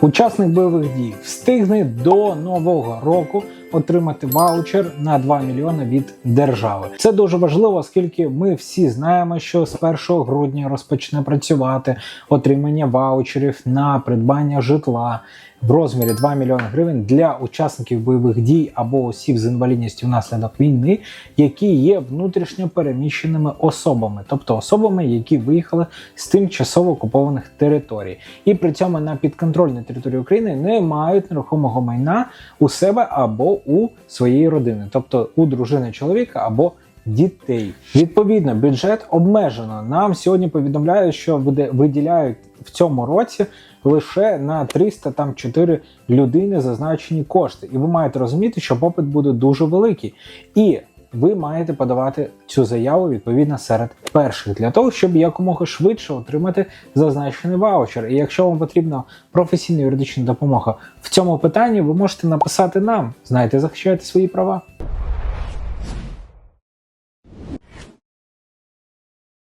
Учасник бойових дій встигне до нового року отримати ваучер на 2 мільйони від держави. Це дуже важливо, оскільки ми всі знаємо, що з 1 грудня розпочне працювати отримання ваучерів на придбання житла в розмірі 2 мільйони гривень для учасників бойових дій або осіб з інвалідністю внаслідок війни, які є внутрішньо переміщеними особами, тобто особами, які виїхали з тимчасово окупованих територій, і при цьому на підконтрольній території України не мають нерухомого майна у себе або у своєї родини, тобто у дружини чоловіка або дітей. Відповідно, бюджет обмежено. Нам сьогодні повідомляють, що виділяють в цьому році лише на 300 там 4 людини зазначені кошти. І ви маєте розуміти, що попит буде дуже великий. І ви маєте подавати цю заяву відповідно серед перших для того, щоб якомога швидше отримати зазначений ваучер. І якщо вам потрібна професійна юридична допомога в цьому питанні, ви можете написати нам. Знаєте, захищайте свої права.